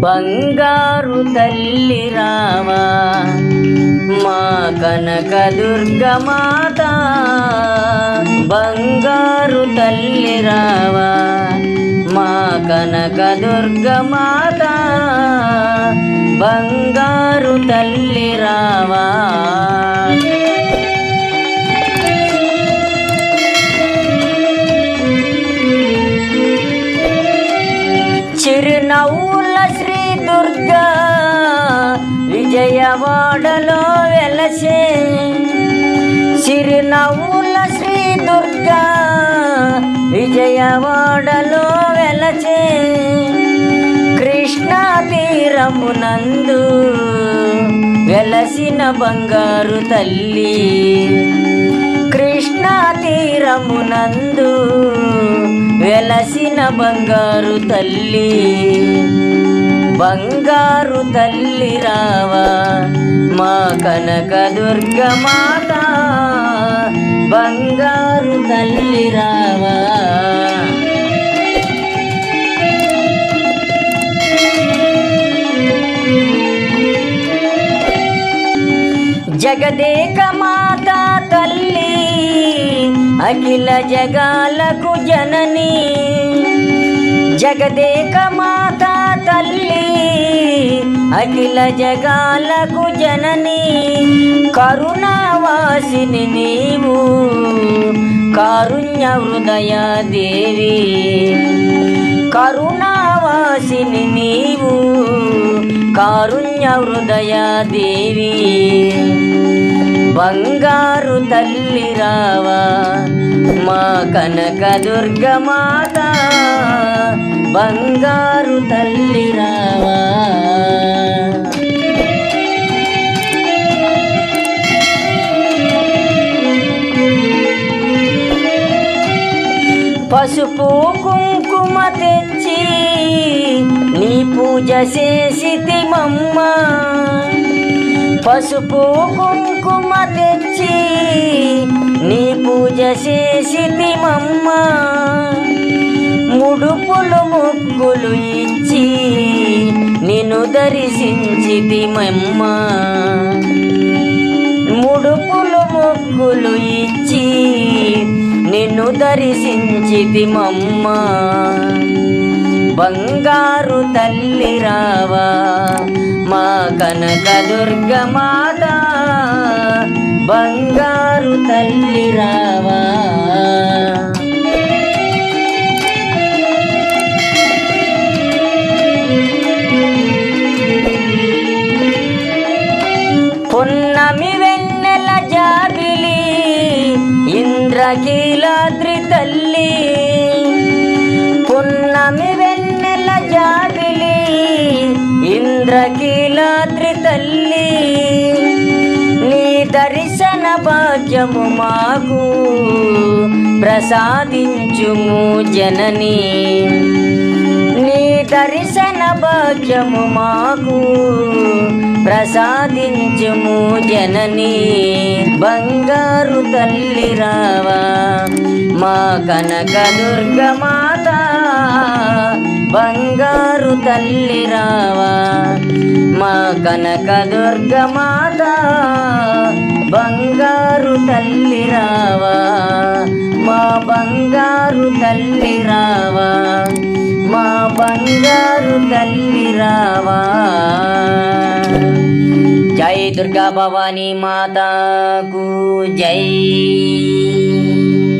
బంగారు తల్లి రావా మా కనక దుర్గమాత బంగారు తల్లి రావా మా కనక దుర్గమాత బంగారు తల్లి రావా ఓడలో వెలసే చిరునవ్వుల శ్రీ దుర్గా విజయవాడలో వెలచే కృష్ణా తీరమునందు వెలసిన బంగారు తల్లి. కృష్ణా తీరమునందు వెలసిన బంగారు తల్లి. బంగారు తల్లి రావా మా కనక దుర్గమాత బంగారు తల్లి రావా. జగదేక మాత తల్లి అఖిల జగాలకు జనని. జగదేక మాత తల్లి అఖిల జగాలకు జనని కరుణావాసిని నీవు కారుణ్య హృదయ దేవి. కరుణావాసిని నీవు కారుణ్య హృదయ దేవి. బంగారు తల్లి రావా మా కనక దుర్గమాత బంగారు తల్లి రావా పసుపు కుంకుమ తెచ్చి నీ పూజ చేసితిమమ్మ పసుపు కుంకుమ తెచ్చి నీ పూజ చేసితిమమ్మ ముడుపులు ముక్కులు ఇచ్చి నిన్ను దర్శించితిమమ్మ ముడుపులు ముగ్గులు ఇచ్చి నిన్ను దర్శించితిమమ్మ. బంగారు తల్లి రావా మా కనక దుర్గమాత. బంగారు తల్లి రావా అఖిలాద్రి తల్లి పున్నమి వెన్నెల జాబిలి ఇంద్రకీలాద్రి తల్లి నీ దర్శన భాగ్యము మాకు ప్రసాదించుము జనని. నీ దర్శన భాగ్యము మాకు ప్రసాదించుము జనని. బంగారు తల్లి రావా. మా కనక దుర్గమాత బంగారు తల్లి రావా. మా కనక దుర్గమాత బంగారు తల్లి రావా. మా బంగారు తల్లి రావా. మా బంగారు తల్లి రావా. दुर्गा भवानी माता को जय।